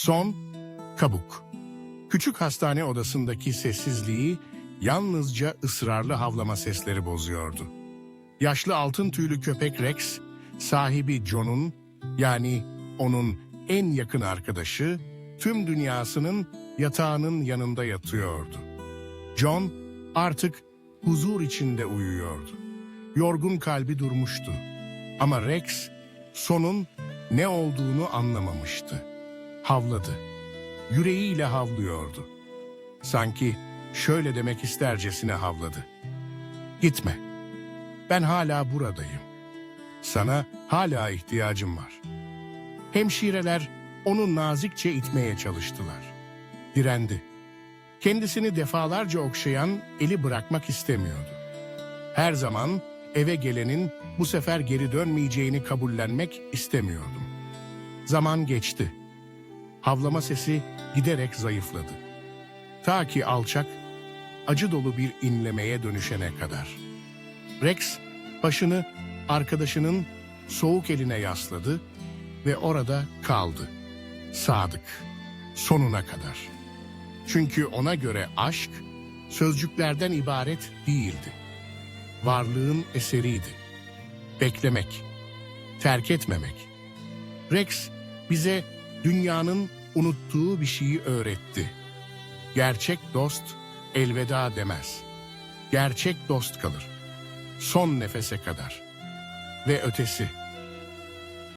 Son, kabuk. Küçük hastane odasındaki sessizliği yalnızca ısrarlı havlama sesleri bozuyordu. Yaşlı altın tüylü köpek Rex, sahibi John'un yani onun en yakın arkadaşı, tüm dünyasının yatağının yanında yatıyordu. John artık huzur içinde uyuyordu. Yorgun kalbi durmuştu. Ama Rex sonun ne olduğunu anlamamıştı. Havladı. Yüreğiyle havlıyordu. Sanki şöyle demek istercesine havladı. Gitme. Ben hala buradayım. Sana hala ihtiyacım var. Hemşireler onu nazikçe itmeye çalıştılar. Direndi. Kendisini defalarca okşayan eli bırakmak istemiyordu. Her zaman eve gelenin bu sefer geri dönmeyeceğini kabullenmek istemiyordum. Zaman geçti. Havlama sesi giderek zayıfladı. Ta ki alçak, acı dolu bir inlemeye dönüşene kadar. Rex başını arkadaşının soğuk eline yasladı ve orada kaldı. Sadık, sonuna kadar. Çünkü ona göre aşk sözcüklerden ibaret değildi. Varlığın eseriydi. Beklemek, terk etmemek. Rex bize dünyanın unuttuğu bir şeyi öğretti. Gerçek dost elveda demez. Gerçek dost kalır. Son nefese kadar. Ve ötesi.